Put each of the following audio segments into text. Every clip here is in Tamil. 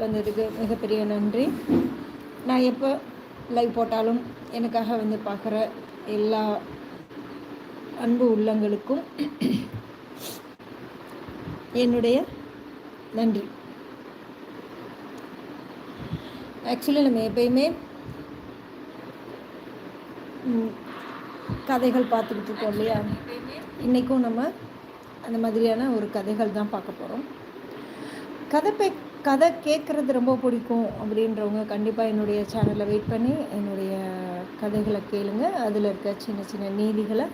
வந்ததுக்கு மிகப்பெரிய நன்றி. நான் எப்போ லைவ் போட்டாலும் எனக்காக வந்து பார்க்குற எல்லா அன்பு உள்ளங்களுக்கும் என்னுடைய நன்றி. ஆக்சுவலி நம்ம எப்பயுமே கதைகள் பார்த்துக்கிட்டு இருக்கோம் இல்லையா? இன்றைக்கும் நம்ம அந்த மாதிரியான ஒரு கதைகள் தான் பார்க்க போகிறோம் கதை கதை கேட்குறது ரொம்ப பிடிக்கும் அப்படின்றவங்க கண்டிப்பாக என்னுடைய சேனலை வெயிட் பண்ணி என்னுடைய கதைகளை கேளுங்க. அதில் இருக்க சின்ன சின்ன நீதிகளை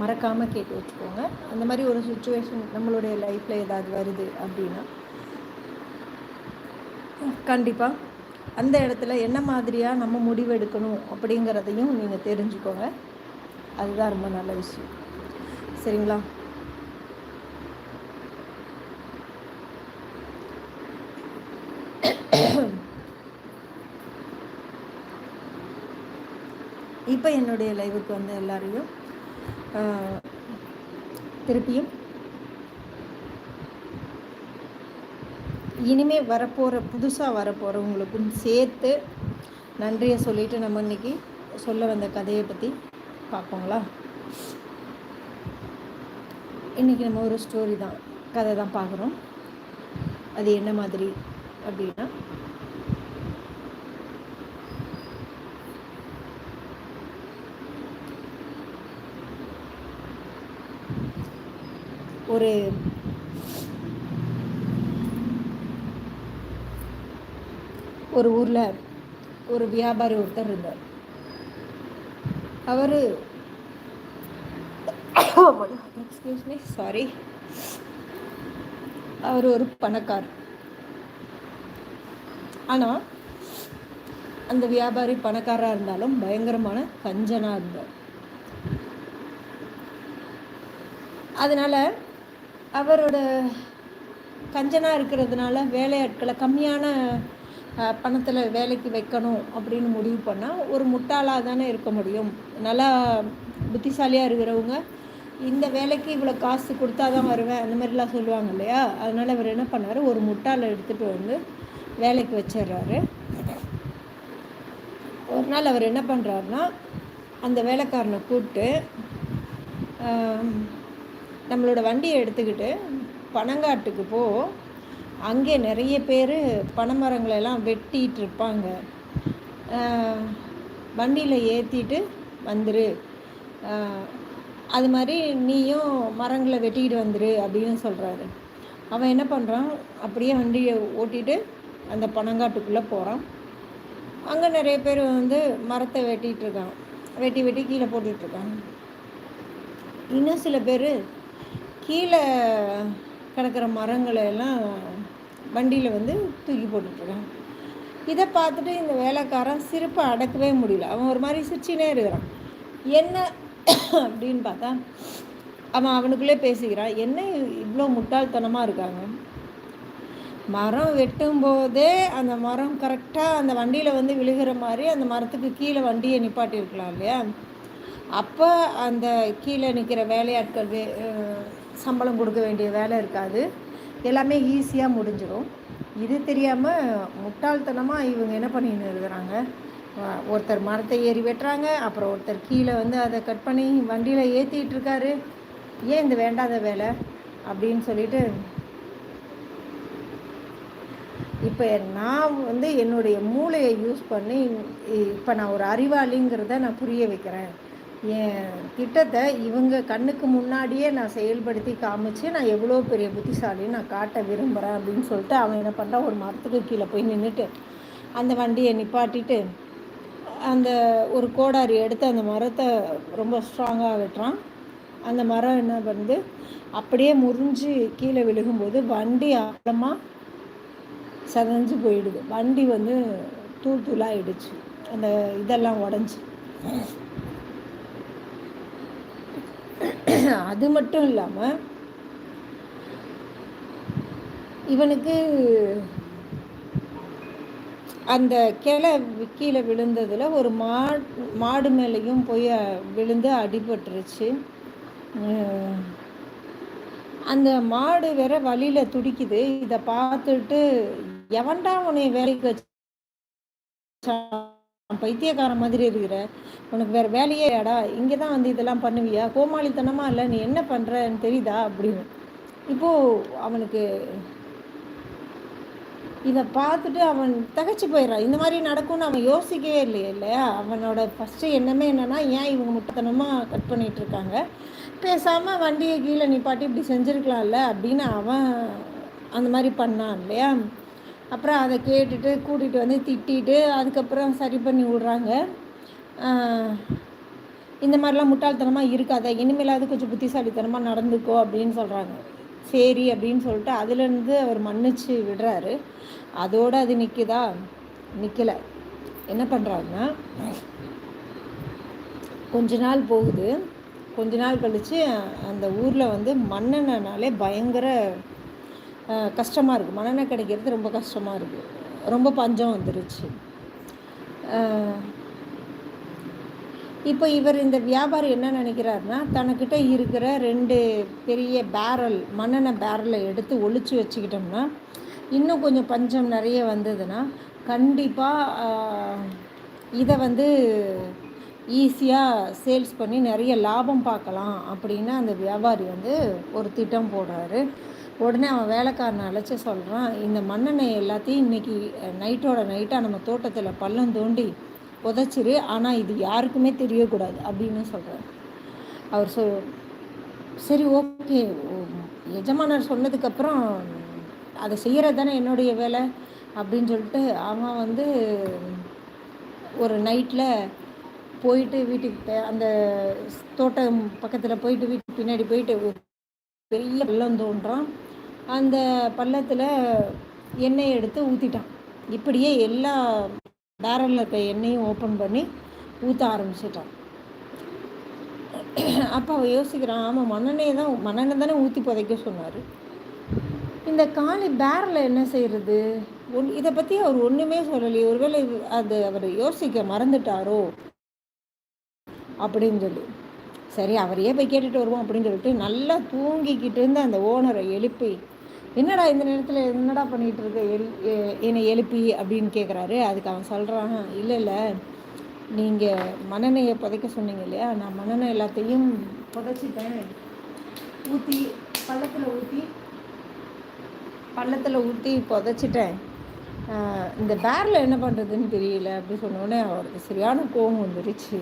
மறக்காமல் கேட்டு வச்சுக்கோங்க. அந்த மாதிரி ஒரு சுச்சுவேஷன் நம்மளுடைய லைஃப்பில் ஏதாவது வருது அப்படின்னா கண்டிப்பாக அந்த இடத்துல என்ன மாதிரியாக நம்ம முடிவெடுக்கணும் அப்படிங்கிறதையும் நீங்கள் தெரிஞ்சுக்கோங்க. அதுதான் ரொம்ப நல்ல விஷயம். சரிங்களா? இப்போ என்னுடைய லைவுக்கு வந்த எல்லாரையும் திருப்பியும். இனிமே வரப்போகிற புதுசாக வரப்போகிறவங்களுக்கும் சேர்த்து நன்றியை சொல்லிவிட்டு நம்ம இன்றைக்கி சொல்ல வந்த கதையை பற்றி பார்ப்போங்களா? இன்றைக்கி நம்ம ஒரு ஸ்டோரி தான் கதை தான் பார்க்குறோம். அது என்ன மாதிரி அப்படின்னா ஒரு ஒரு ஊரில் ஒரு வியாபாரி ஒருத்தர் இருந்தார். அவர் எக்ஸ்கியூஸ் மீ சாரி அவர் ஒரு பணக்கார். ஆனால் அந்த வியாபாரி பணக்காராக இருந்தாலும் பயங்கரமான கஞ்சனாக இருந்தார். அதனால் அவரோட கஞ்சனாக இருக்கிறதுனால வேலையாட்களை கம்மியான பணத்தில் வேலைக்கு வைக்கணும் அப்படின்னு முடிவு பண்ணால் ஒரு முட்டாளாக தானே இருக்க முடியும். நல்லா புத்திசாலியாக இருக்கிறவங்க இந்த வேலைக்கு இவ்வளோ காசு கொடுத்தா தான் வருவேன் அந்த மாதிரிலாம் சொல்லுவாங்க இல்லையா? அதனால் அவர் என்ன பண்ணார் ஒரு முட்டாளை எடுத்துகிட்டு வந்து வேலைக்கு வச்சிடுறாரு. ஒரு நாள் அவர் என்ன பண்ணுறாருனா அந்த வேலைக்காரனை கூப்பிட்டு நம்மளோட வண்டியை எடுத்துக்கிட்டு பனங்காட்டுக்கு போ. அங்கே நிறைய பேர் பனைமரங்களெல்லாம் வெட்டிகிட்டு இருப்பாங்க வண்டியில் ஏற்றிட்டு வந்துரு. அது மாதிரி நீயும் மரங்களை வெட்டிக்கிட்டு வந்துரு அப்படின்னு சொல்கிறாரு அவன் என்ன பண்ணுறான் அப்படியே வண்டியை ஓட்டிட்டு அந்த பனங்காட்டுக்குள்ளே போகிறான் அங்கே நிறைய பேர் வந்து மரத்தை வெட்டிகிட்டு இருக்கான் வெட்டி வெட்டி கீழே போட்டுட்ருக்காங்க இன்னும் சில பேர் கீழே கிடக்கிற மரங்களை எல்லாம் வண்டியில் வந்து தூக்கி போட்டுட்ருக்கான். இதை பார்த்துட்டு இந்த வேலைக்காரன் சிரிப்பை அடக்கவே முடியல. அவன் ஒரு மாதிரி சிரிச்சினே இருக்கிறான். என்ன? அப்படின்னு பார்த்தா அவன் அவனுக்குள்ளே பேசிக்கிறான் என்ன இவ்வளோ முட்டாள்தனமாக இருக்காங்க? மரம் வெட்டும்போதே அந்த மரம் கரெக்டாக அந்த வண்டியில் வந்து விழுகிற மாதிரி அந்த மரத்துக்கு கீழே வண்டியை நிப்பாட்டியிருக்கலாம் இல்லையா? அப்போ அந்த கீழே நிற்கிற வேலையாட்கள் சம்பளம் கொடுக்க வேண்டிய வேலை இருக்காது. எல்லாமே ஈஸியாக முடிஞ்சிடும் இது தெரியாமல் முட்டாள்தனமாக இவங்க என்ன பண்ணின்னு இருக்கிறாங்க? ஒருத்தர் மரத்தை ஏறி வெட்டுறாங்க அப்புறம் ஒருத்தர் கீழே வந்து அதை கட் பண்ணி வண்டியில் ஏற்றிட்டு இருக்காரு. ஏன் இந்த வேண்டாத வேலை? அப்படின்னு சொல்லிட்டு இப்போ நான் வந்து என்னுடைய மூளையை யூஸ் பண்ணி இப்போ நான் ஒரு அறிவாளிங்கிறத நான் புரிய வைக்கிறேன். என் திட்டத்தை இவங்க கண்ணுக்கு முன்னாடியே நான் செயல்படுத்தி காமிச்சு நான் எவ்வளோ பெரிய புத்திசாலின்னு நான் காட்ட விரும்புகிறேன் அப்படின்னு சொல்லிட்டு அவன் என்ன பண்ணுறான் ஒரு மரத்துக்கு கீழே போய் நின்றுட்டு அந்த வண்டியை நிப்பாட்டிட்டு அந்த ஒரு கோடாரி எடுத்து அந்த மரத்தை ரொம்ப ஸ்ட்ராங்காக வெட்டுறான். அந்த மரம் என்ன பண்ணுது? அப்படியே முறிஞ்சு கீழே விழுகும்போது வண்டி ஆழமாக சதஞ்சு போயிடுது. வண்டி வந்து தூள் தூளாகிடுச்சு அந்த இதெல்லாம் உடஞ்சி. அது மட்டும் இல்லாமல் இவனுக்கு அந்த கிளை கீழே விழுந்ததில் ஒரு மா மாடு மேலேயும் போய் விழுந்து அடிபட்டுருச்சு. அந்த மாடு வேற வழியில் துடிக்குது. இதை பார்த்துட்டு எவன்டா உன்னை வேலைக்கு வச்சு? பைத்தியக்காரன் மாதிரி இருக்கிற உனக்கு வேற வேலையே ஏடா இங்கே தான் வந்து இதெல்லாம் பண்ணுவியா? கோமாளித்தனமா இல்லை? நீ என்ன பண்ணுறன்னு தெரியுதா? அப்படின்னு. இப்போது அவனுக்கு இதை பார்த்துட்டு அவன் தகச்சு போயிடறான். இந்த மாதிரி நடக்கும்னு அவன் யோசிக்கவே இல்லையே இல்லையா? அவனோட ஃபஸ்ட்டு எண்ணமே என்னென்னா ஏன் இவங்க முட்டத்தனமாக கட் பண்ணிகிட்ருக்காங்க பேசாமல் வண்டியை கீழே நிப்பாட்டி இப்படி செஞ்சுருக்கலாம்ல அப்படின்னு அவன் அந்த மாதிரி பண்ணான் இல்லையா? அப்புறம் அதை கேட்டுட்டு கூட்டிகிட்டு வந்து திட்டிட்டு அதுக்கப்புறம் சரி பண்ணி விட்றாங்க. இந்த மாதிரிலாம் முட்டாள்தனமாக இருக்காத. இனிமேலாவது கொஞ்சம் புத்திசாலித்தனமாக நடந்துக்கோ அப்படின்னு சொல்கிறாங்க சரி அப்படின்னு சொல்லிட்டு அதுலேருந்து அவர் மன்னிச்சு விடுறாரு. அதோடு அது நிற்குதா நிற்கலை என்ன பண்ணுறாங்கன்னா கொஞ்ச நாள் போகுது. கொஞ்ச நாள் கழித்து அந்த ஊரில் வந்து மண்ணெண்ணனாலே பயங்கர கஷ்டமாக இருக்குது மண்ணெண்ணெய் கிடைக்கிறது ரொம்ப கஷ்டமாக இருக்குது ரொம்ப பஞ்சம் வந்துருச்சு. இப்போ இவர் இந்த வியாபாரி என்ன நினைக்கிறாருன்னா தனக்கிட்ட இருக்கிற ரெண்டு பெரிய பேரல் மண்ணெண்ணெய் பேரலை எடுத்து ஒழிச்சு வச்சுக்கிட்டோம்னா இன்னும் கொஞ்சம் பஞ்சம் நிறைய வந்ததுன்னா கண்டிப்பாக இதை வந்து ஈஸியாக சேல்ஸ் பண்ணி நிறைய லாபம் பார்க்கலாம் அப்படின்னு அந்த வியாபாரி வந்து ஒரு திட்டம் போடுறாரு. உடனே அவன் வேலைக்காரனை அழைச்சி சொல்கிறான் இந்த மண்ணெண்ணெய் எல்லாத்தையும் இன்றைக்கி நைட்டோட நைட்டாக நம்ம தோட்டத்தில் பள்ளம் தோண்டி புதைச்சிரு. ஆனால் இது யாருக்குமே தெரியக்கூடாது அப்படின்னு சொல்கிறார் அவர் சொ சரி ஓகே. எஜமானர் சொன்னதுக்கப்புறம் அதை செய்கிறது தானே என்னுடைய வேலை? அப்படின்னு சொல்லிட்டு அவன் வந்து ஒரு நைட்டில் போயிட்டு வீட்டுக்கு அந்த தோட்டம் பக்கத்தில் போயிட்டு வீட்டுக்கு பின்னாடி போயிட்டு பெரிய வெள்ளம் தோன்றான். அந்த பள்ளத்தில் எண்ணெய் எடுத்து ஊற்றிட்டான் இப்படியே எல்லா பேரலில் இருக்க எண்ணெயும் ஓப்பன் பண்ணி ஊற்ற ஆரம்பிச்சிட்டான். அப்போ அவள் யோசிக்கிறான் ஆமாம் மண்ணெண்ணெய் தான் மண்ணெண்ணெய் தானே ஊற்றி புதைக்க சொன்னார். இந்த காலி பேரில் என்ன செய்கிறது ஒன் இதை பற்றி அவர் ஒன்றுமே சொல்லலையே. ஒருவேளை அது அவர் யோசிக்க மறந்துட்டாரோ? அப்படின்னு சொல்லி. சரி அவரையே போய் கேட்டுட்டு வருவோம் அப்படின்னு சொல்லிட்டு நல்லா தூங்கிக்கிட்டு இருந்த அந்த ஓனரை எழுப்பி என்னடா இந்த நேரத்தில் என்னடா பண்ணிகிட்டு இருக்க எல் என்னை எழுப்பி அப்படின்னு கேட்குறாரு அதுக்கு அவன் சொல்கிறான் இல்லை இல்லை. நீங்கள் மண்ணெண்ணெயை புதைக்க சொன்னீங்க இல்லையா? நான் மண்ணெண்ணெய் எல்லாத்தையும் புதைச்சிட்டேன். ஊற்றி பள்ளத்தில் ஊற்றி பள்ளத்தில் ஊற்றி புதைச்சிட்டேன். இந்த பேரில் என்ன பண்ணுறதுன்னு தெரியல. அப்படி சொன்னோடனே அவருக்கு சரியான கோவம் வந்துருச்சு.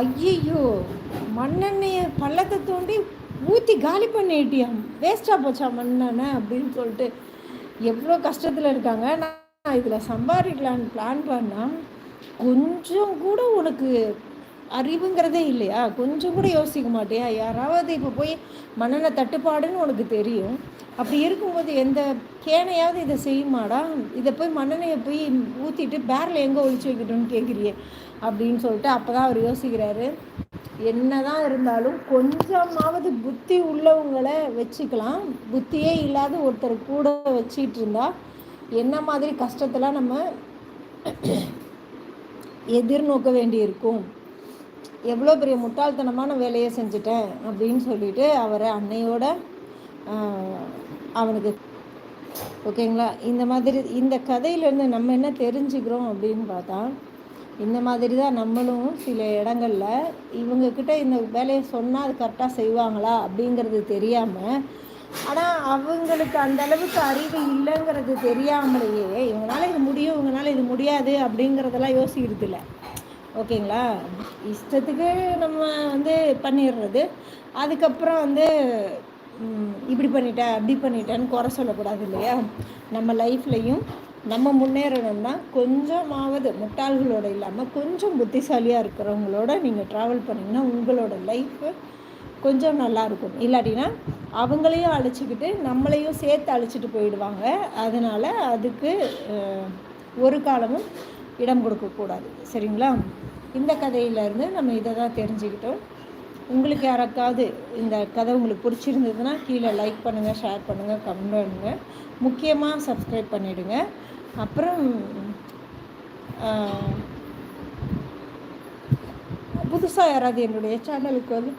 ஐயோ மண்ணெண்ணெயை பள்ளத்தை தோண்டி ஊற்றி காலி பண்ணிட்டியாம் வேஸ்ட்டாக போச்சா மண்ணானே அப்படின்னு சொல்லிட்டு எவ்வளோ கஷ்டத்தில் இருக்காங்க. நான் இதில் சம்பாதிக்கலான்னு பிளான் பண்ணால் கொஞ்சம் கூட உனக்கு அறிவுங்கிறதே இல்லையா? கொஞ்சம் கூட யோசிக்க மாட்டியா? யாராவது இப்போ போய் மண்ணெண்ணெய் தட்டுப்பாடுன்னு உனக்கு தெரியும். அப்படி இருக்கும்போது எந்த கேனையாவது இதை செய்யுமாடா? இதை போய் மண்ணெண்ணையை போய் ஊற்றிட்டு பேரில் எங்கே ஒழிச்சு வைக்கட்டும்னு கேட்குறியே அப்படின்னு சொல்லிட்டு அப்போ தான் அவர் யோசிக்கிறாரு. என்னதான் இருந்தாலும் கொஞ்சமாவது புத்தி உள்ளவங்களை வச்சுக்கலாம். புத்தியே இல்லாத ஒருத்தர் கூட வச்சிட்டு இருந்தால் என்ன மாதிரி கஷ்டத்தெல்லாம் நம்ம எதிர்நோக்க வேண்டியிருக்கும். எவ்வளோ பெரிய முட்டாள்தனமான வேலையை செஞ்சுட்டேன் அப்படின்னு சொல்லிட்டு அவரை அன்னையோட அவனுக்கு ஓகேங்களா? இந்த மாதிரி இந்த கதையிலேருந்து நம்ம என்ன தெரிஞ்சுக்கிறோம் அப்படின்னு பார்த்தா இந்த மாதிரி தான் நம்மளும் சில இடங்களில் இவங்கக்கிட்ட இந்த வேலையை சொன்னால் அது கரெக்டாக செய்வாங்களா அப்படிங்கிறது தெரியாமல் ஆனால் அவங்களுக்கு அந்த அளவுக்கு அறிவு இல்லைங்கிறது தெரியாமலேயே இவங்களால இது முடியும் இவங்களால இது முடியாது அப்படிங்கிறதெல்லாம் யோசிக்கிறது இல்லை. ஓகேங்களா? இஷ்டத்துக்கு நம்ம வந்து பண்ணிடுறது. அதுக்கப்புறம் வந்து இப்படி பண்ணிட்டேன் அப்படி பண்ணிட்டேன்னு குறை சொல்லக்கூடாது இல்லையா? நம்ம லைஃப்லையும் நம்ம முன்னேறணும்னா கொஞ்சமாவது முட்டாள்களோட இல்லாமல் கொஞ்சம் புத்திசாலியாக இருக்கிறவங்களோட நீங்கள் ட்ராவல் பண்ணிங்கன்னா உங்களோட லைஃப்பு கொஞ்சம் நல்லாயிருக்கும் இல்லாட்டினா அவங்களையும் அழைச்சிக்கிட்டு நம்மளையும் சேர்த்து அழைச்சிட்டு போயிடுவாங்க. அதனால் அதுக்கு ஒரு காலமும் இடம் கொடுக்கக்கூடாது சரிங்களா? இந்த கதையிலேருந்து நம்ம இதை தான் தெரிஞ்சுக்கிட்டோம். உங்களுக்கு யாராக்காவது இந்த கதை உங்களுக்கு பிடிச்சிருந்ததுன்னா கீழே லைக் பண்ணுங்கள் ஷேர் பண்ணுங்கள் கமெண்ட் பண்ணுங்கள் முக்கியமாக சப்ஸ்கிரைப் பண்ணிவிடுங்க அப்புறம் புதுசாக யாராவது என்னுடைய சேனலுக்கு வந்து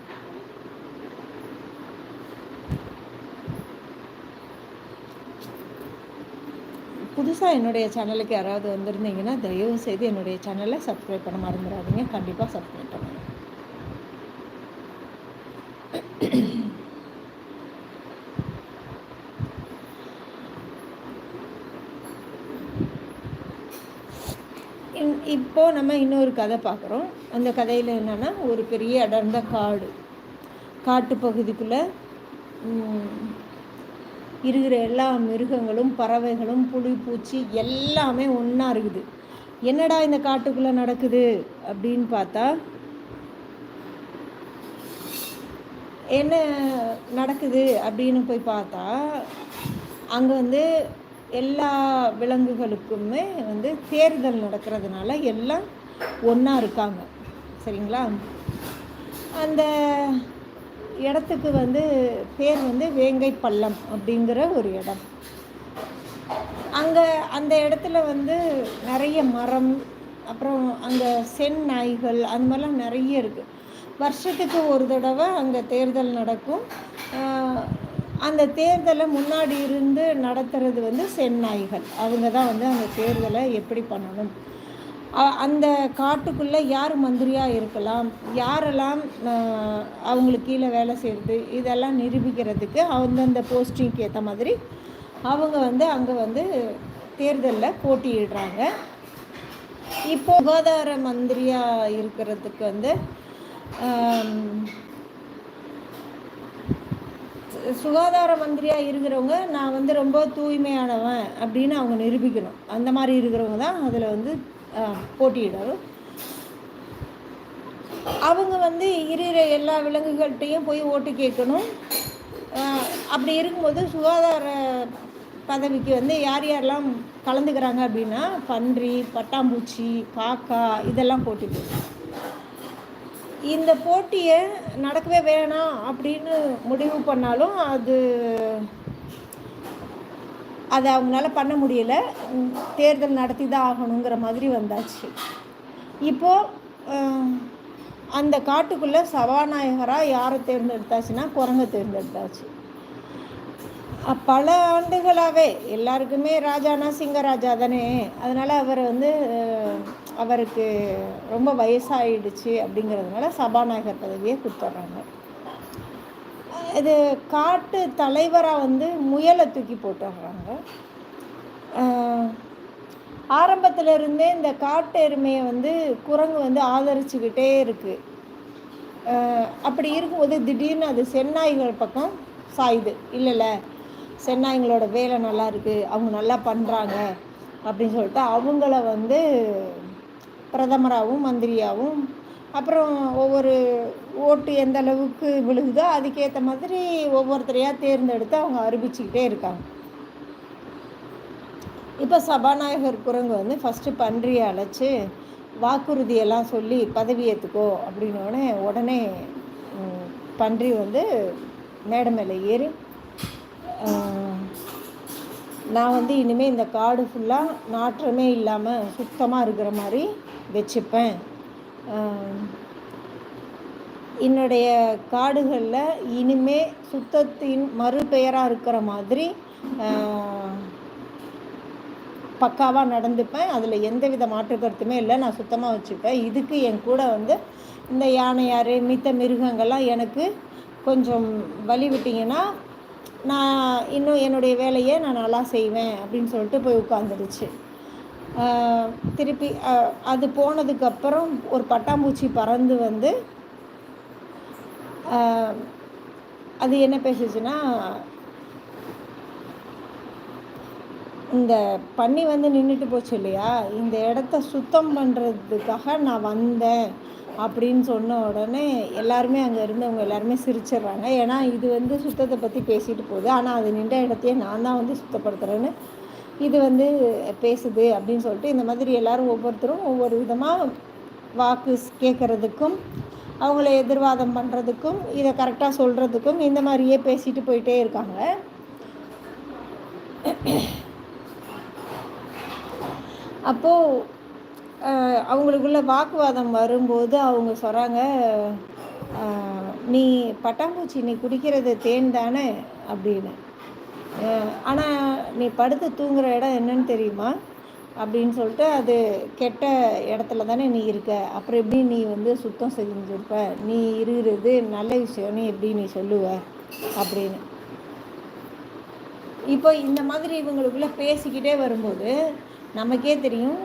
புதுசாக என்னுடைய சேனலுக்கு யாராவது வந்திருந்தீங்கன்னா தயவு செய்து என்னுடைய சேனலை சப்ஸ்கிரைப் பண்ண மறந்துடாதீங்க. கண்டிப்பாக சப்ஸ்கிரைப் பண்ணுங்கள் இப்போது நம்ம இன்னொரு கதை பார்க்குறோம். அந்த கதையில் என்னென்னா ஒரு பெரிய அடர்ந்த காடு. காட்டு பகுதிக்குள்ளே இருக்கிற எல்லா மிருகங்களும் பறவைகளும் புளி பூச்சி எல்லாமே ஒன்றா இருக்குது. என்னடா இந்த காட்டுக்குள்ளே நடக்குது அப்படின்னு பார்த்தா என்ன நடக்குது அப்படின்னு போய் பார்த்தா அங்கே வந்து எல்லா விலங்குகளுக்குமே வந்து தேர்தல் நடக்கிறதுனால எல்லாம் ஒன்றா இருக்காங்க. சரிங்களா? அந்த இடத்துக்கு வந்து பேர் வந்து வேங்கை பள்ளம் அப்படிங்கிற ஒரு இடம். அங்கே அந்த இடத்துல வந்து நிறைய மரம் அப்புறம் அங்கே சென் நாய்கள் அந்த மாதிரிலாம் நிறைய இருக்குது வருஷத்துக்கு ஒரு தடவை அங்கே தேர்தல் நடக்கும். அந்த தேர்தலை முன்னாடி இருந்து நடத்துறது வந்து செந்நாய்கள். அவங்க தான் வந்து அந்த தேர்தலை எப்படி பண்ணணும். அந்த காட்டுக்குள்ளே யார் மந்திரியாக இருக்கலாம் யாரெல்லாம் அவங்களுக்கு கீழே வேலை செய்கிறது இதெல்லாம் நிரூபிக்கிறதுக்கு அந்தந்த போஸ்டிங்க்கு ஏற்ற மாதிரி அவங்க வந்து அங்கே வந்து தேர்தலில் போட்டியிடுறாங்க. இப்போ சுகாதார மந்திரியாக இருக்கிறதுக்கு வந்து சுகாதார மந்திரியாக இருக்கிறவங்க நான் வந்து ரொம்ப தூய்மையானவன் அப்படின்னு அவங்க நிரூபிக்கணும். அந்த மாதிரி இருக்கிறவங்க தான் அதில் வந்து போட்டியிடணும். அவங்க வந்து இருக்கிற எல்லா விலங்குகள்கிட்டையும் போய் ஓட்டு கேட்கணும். அப்படி இருக்கும்போது சுகாதார பதவிக்கு வந்து யார் யாரெல்லாம் கலந்துக்கிறாங்க அப்படின்னா பன்றி பட்டாம்பூச்சி காக்கா இதெல்லாம் போட்டி போடும் இந்த போட்டியை நடக்கவே வேணாம் அப்படின்னு முடிவு பண்ணாலும் அது அதை அவங்களால பண்ண முடியல. தேர்தல் நடத்தி தான் ஆகணுங்கிற மாதிரி வந்தாச்சு. இப்போது அந்த காட்டுக்குள்ளே சபாநாயகராக யாரை தேர்ந்தெடுத்தாச்சுன்னா குரங்கை தேர்ந்தெடுத்தாச்சு. பல ஆண்டுகளாகவே எல்லாருக்குமே ராஜானா சிங்கராஜா தானே. அதனால் அவர் வந்து அவருக்கு ரொம்ப வயசாகிடுச்சு அப்படிங்கிறதுனால சபாநாயகர் பதவியை கொடுத்துட்றாங்க. இது காட்டு தலைவராக வந்து முயலை தூக்கி போட்டுடுறாங்க. ஆரம்பத்தில் இருந்தே இந்த காட்டு எருமையை வந்து குரங்கு வந்து ஆதரிச்சுக்கிட்டே இருக்குது அப்படி இருக்கும்போது திடீர்னு அது செந்நாய்கள் பக்கம் சாயுது. இல்லைல்ல செந்நாய்களோட வேலை நல்லா இருக்குது அவங்க நல்லா பண்ணுறாங்க அப்படின்னு சொல்லிட்டு அவங்கள வந்து பிரதமராகவும் மந்திரியாகவும். அப்புறம் ஒவ்வொரு ஓட்டு எந்த அளவுக்கு விழுகுதோ அதுக்கேற்ற மாதிரி ஒவ்வொருத்தரையாக தேர்ந்தெடுத்து அவங்க அறிவிச்சுக்கிட்டே இருக்காங்க. இப்போ சபாநாயகர் குரங்கு வந்து ஃபஸ்ட்டு பன்றியை அழைச்சி வாக்குறுதியெல்லாம் சொல்லி பதவி ஏற்றுக்கோ அப்படின்னோடனே உடனே பன்றி வந்து மேடை மேலே ஏறி நான் வந்து இனிமேல் இந்த காடு ஃபுல்லாக நாற்றமே இல்லாமல் சுத்தமாக இருக்கிற மாதிரி வச்சுப்பேன். என்னுடைய காடுகளில் இனிமே சுத்தத்தின் மறுபெயராக இருக்கிற மாதிரி பக்காவாக நடந்துப்பேன். அதில் எந்த வித மாற்று கருத்துமே இல்லை. நான் சுத்தமாக வச்சுப்பேன். இதுக்கு என் கூட வந்து இந்த யானையார் மித்த மிருகங்கள்லாம் எனக்கு கொஞ்சம் வழி விட்டிங்கன்னா நான் இன்னும் என்னுடைய வேலையை நான் நல்லா செய்வேன் அப்படின்னு சொல்லிட்டு போய் உட்காந்துடுச்சு திருப்பி அது போனதுக்கப்புறம் ஒரு பட்டாம்பூச்சி பறந்து வந்து அது என்ன பேசுச்சுன்னா இந்த பண்ணி வந்து நின்றுட்டு போச்சு இல்லையா? இந்த இடத்த சுத்தம் பண்ணுறதுக்காக நான் வந்தேன். அப்படின்னு சொன்ன உடனே எல்லாருமே அங்கே இருந்தவங்க எல்லாருமே சிரிச்சிடுறாங்க. ஏன்னா இது வந்து சுத்தத்தை பற்றி பேசிட்டு போகுது. ஆனால் அது நின்ற இடத்தையே நான் தான் வந்து சுத்தப்படுத்துகிறேன்னு இது வந்து பேசுது அப்படின்னு சொல்லிட்டு இந்த மாதிரி எல்லோரும் ஒவ்வொருத்தரும் ஒவ்வொரு விதமாக வாக்கு கேட்குறதுக்கும் அவங்கள எதிர்வாதம் பண்ணுறதுக்கும் இதை கரெக்டாக சொல்கிறதுக்கும் இந்த மாதிரியே பேசிட்டு போயிட்டே இருக்காங்க. அப்போது அவங்களுக்குள்ள வாக்குவாதம் வரும்போது அவங்க சொல்கிறாங்க நீ பட்டாம்பூச்சி நீ குடிக்கிறது தேன் தானே அப்படின்னு. ஆனால் நீ படுத்து தூங்குற இடம் என்னன்னு தெரியுமா? அப்படின்னு சொல்லிட்டு அது கெட்ட இடத்துல தானே நீ இருக்க. அப்புறம் எப்படி நீ வந்து சுத்தம் செஞ்சுருப்ப? நீ இருக்கிறது நல்ல விஷயம்னு எப்படி நீ சொல்லுவ? அப்படின்னு. இப்போ இந்த மாதிரி இவங்களுக்குள்ளே பேசிக்கிட்டே வரும்போது நமக்கே தெரியும்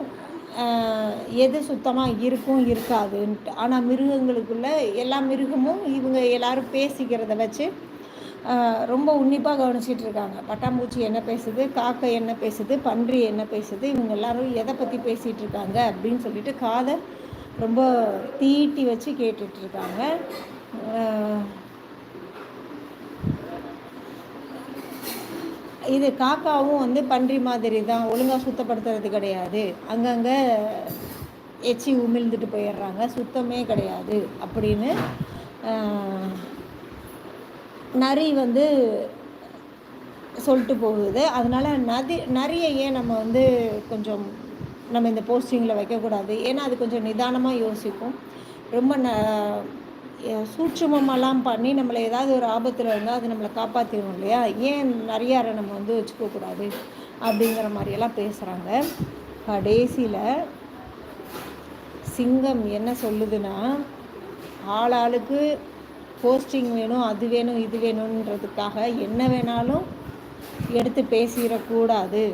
எது சுத்தமாக இருக்கும் இருக்காதுன்ட்டு. ஆனால் மிருகங்களுக்குள்ள எல்லா மிருகமும் இவங்க எல்லாரும் பேசிக்கிறத வச்சு ரொம்ப உன்னிப்பாக கவனிச்சிட்டு இருக்காங்க. பட்டாம்பூச்சி என்ன பேசுது காக்கை என்ன பேசுது பன்றி என்ன பேசுது இவங்க எல்லாரும் எதை பற்றி பேசிகிட்டு இருக்காங்க அப்படின்னு சொல்லிட்டு காதை ரொம்ப தீட்டி வச்சு கேட்டுட்ருக்காங்க இது காக்காவும் வந்து பன்றி மாதிரி தான் ஒழுங்காக சுத்தப்படுத்துறது கிடையாது. அங்கங்கே எச்சி உமிழ்ந்துட்டு போயிடுறாங்க சுத்தமே கிடையாது அப்படின்னு நரி வந்து சொல்லிட்டு போகுது. அதனால் நதி நரியை ஏன் நம்ம வந்து கொஞ்சம் நம்ம இந்த போஸ்டிங்கில் வைக்கக்கூடாது. ஏன்னா அது கொஞ்சம் நிதானமாக யோசிக்கும். ரொம்ப ந சூட்சமெல்லாம் பண்ணி நம்மளை ஏதாவது ஒரு ஆபத்தில் இருந்தால் அது நம்மளை காப்பாற்றிடும் இல்லையா? ஏன் நிறையாரை நம்ம வந்து வச்சுக்கக்கூடாது அப்படிங்கிற மாதிரியெல்லாம் பேசுகிறாங்க கடைசியில் சிங்கம் என்ன சொல்லுதுன்னா ஆளாளுக்கு போஸ்டிங் வேணும் அது வேணும் இது வேணுன்றதுக்காக என்ன வேணாலும் எடுத்து பேசிடக்கூடாது.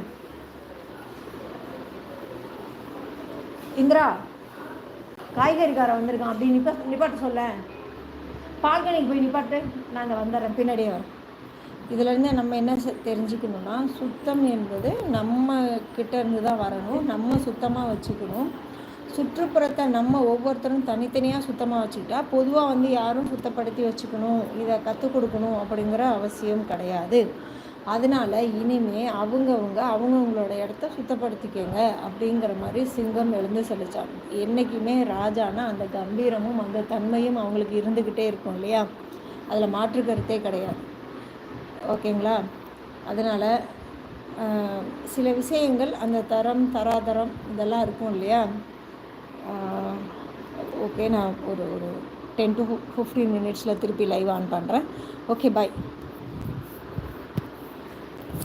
இந்திரா காய்கறிக்காரன் வந்திருக்கான். அப்படி நிப்பா நிப்பாட்ட சொல்ல பால்கனிக்கு போய் நிப்பாட்டு. நாங்கள் வந்துடுறேன். பின்னாடியே வரேன் இதிலேருந்து நம்ம என்ன தெரிஞ்சுக்கணுன்னா சுத்தம் என்பது நம்ம கிட்டேருந்து தான் வரணும். நம்ம சுத்தமாக வச்சுக்கணும். சுற்றுப்புறத்தை நம்ம ஒவ்வொருத்தரும் தனித்தனியாக சுத்தமாக வச்சுக்கிட்டா பொதுவாக வந்து யாரும் சுத்தப்படுத்தி வச்சுக்கணும். இதை கற்றுக் கொடுக்கணும் அப்படிங்கிற அவசியம் கிடையாது. அதனால் இனிமே அவங்கவுங்க அவங்கவுங்களோட இடத்த சுத்தப்படுத்திக்கோங்க அப்படிங்கிற மாதிரி சிங்கம் எழுந்து சொல்லிச்சாங்க. என்றைக்குமே ராஜானா அந்த கம்பீரமும் அந்த தன்மையும் அவங்களுக்கு இருந்துக்கிட்டே இருக்கும் இல்லையா? அதில் மாற்று கருத்தே கிடையாது. ஓகேங்களா? அதனால் சில விஷயங்கள் அந்த தரம் தராதரம் இதெல்லாம் இருக்கும் இல்லையா? ஓகே நான் ஒரு ஒரு டென் டு ஃபிஃப்டீன் மினிட்ஸில் திருப்பி லைவ் ஆன் பண்ணுறேன் ஓகே பாய்